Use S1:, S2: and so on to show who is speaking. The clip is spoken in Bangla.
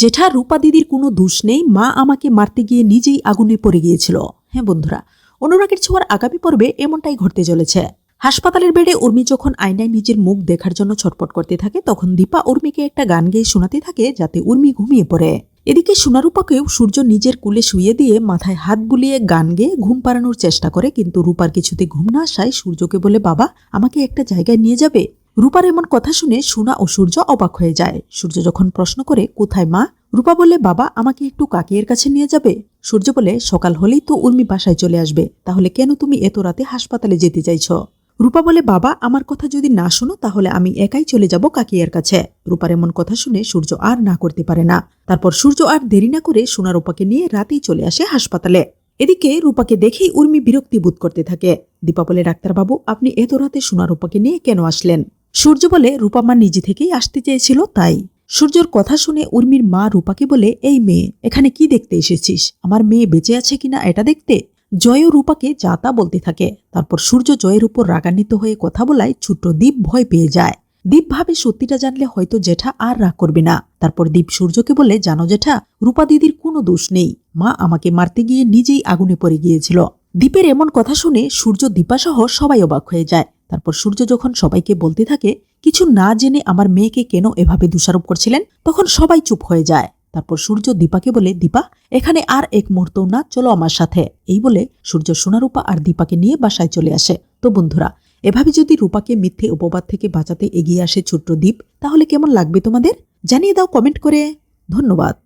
S1: জেঠা রূপা দিদির কোনো দোষ নেই, মা আমাকে মারতে গিয়ে নিজেই আগুনে পড়ে গিয়েছিল। হ্যাঁ বন্ধুরা, অনুরাগের ছোঁয়ার আগামী পর্বে এমনটাই ঘটতে চলেছে। হাসপাতালের বেডে উর্মি যখন আয়নায় নিজের মুখ দেখার জন্য ছটপট করতে থাকে, তখন দীপা উর্মিকে একটা গান গেয়ে শোনাতে থাকে যাতে উর্মি ঘুমিয়ে পড়ে। এদিকে সোনারূপাকেও সূর্য নিজের কুলে শুয়ে দিয়ে মাথায় হাত বুলিয়ে গান গেয়ে ঘুম পাড়ানোর চেষ্টা করে, কিন্তু রূপার কিছুতে ঘুম না আসায় সূর্যকে বলে, বাবা, আমাকে একটা জায়গায় নিয়ে যাবে? রূপার এমন কথা শুনে সোনা ও সূর্য অবাক হয়ে যায়। সূর্য যখন প্রশ্ন করে, কোথায় মা? রূপা বলে, বাবা, আমাকে একটু কাকিয়ের কাছে নিয়ে যাবে? সূর্য বলে, সকাল হলেই তো উর্মি বাসায় চলে আসবে। তাহলে কেন তুমি এত রাতে হাসপাতালে যেতে চাইছ? রূপা বলে, বাবা, আমার কথা যদি না শোনো, তাহলে আমি একাই চলে যাব কাকিয়ার কাছে। রূপার এমন কথা শুনে সূর্য আর না করতে পারে না। তারপর সূর্য আর দেরি না করে সোনা রূপাকে নিয়ে রাতেই চলে আসে হাসপাতালে। এদিকে রূপাকে দেখেই উর্মি বিরক্তি বোধ করতে থাকে। দীপা বলে, ডাক্তারবাবু, আপনি এত রাতে সোনা রূপাকে নিয়ে কেন আসলেন? সূর্য বলে রূপা মা নিজে থেকেই আসতে চেয়েছিল তাই। সূর্যর কথা শুনে উর্মির মা রূপাকে বলে, এই মেয়ে, এখানে কি দেখতে এসেছিস? আমার মেয়ে বেঁচে আছে কিনা এটা দেখতে? জয় রূপাকে যা তা বলতে থাকে। তারপর সূর্য জয়ের উপর রাগান্বিত হয়ে কথা বলায় ছোট্ট দ্বীপ ভয় পেয়ে যায়। দ্বীপ ভাবে সত্যিটা জানলে হয়তো জেঠা আর রাগ করবে না। তারপর দ্বীপ সূর্যকে বলে, জানো জেঠা, রূপা দিদির কোনো দোষ নেই। মা আমাকে মারতে গিয়ে নিজেই আগুনে পড়ে গিয়েছিল। দ্বীপের এমন কথা শুনে সূর্য দীপাসহ সবাই অবাক হয়ে যায়। তারপর সূর্য যখন সবাইকে বলতে থাকে, কিছু না জেনে আমার মেয়েকে কেন এভাবে দোষারোপ করছিলেন? তখন সবাই চুপ হয়ে যায়। তারপর সূর্য দীপাকে বলে, দীপা, এখানে আর এক মুহূর্ত না, চলো আমার সাথে। এই বলে সূর্য সোনারূপা আর দীপাকে নিয়ে বাসায় চলে আসে। তো বন্ধুরা, এভাবে যদি রূপাকে মিথ্যে উপবাদ থেকে বাঁচাতে এগিয়ে আসে ছোট্ট দ্বীপ তাহলে কেমন লাগবে তোমাদের? জানিয়ে দাও কমেন্ট করে। ধন্যবাদ।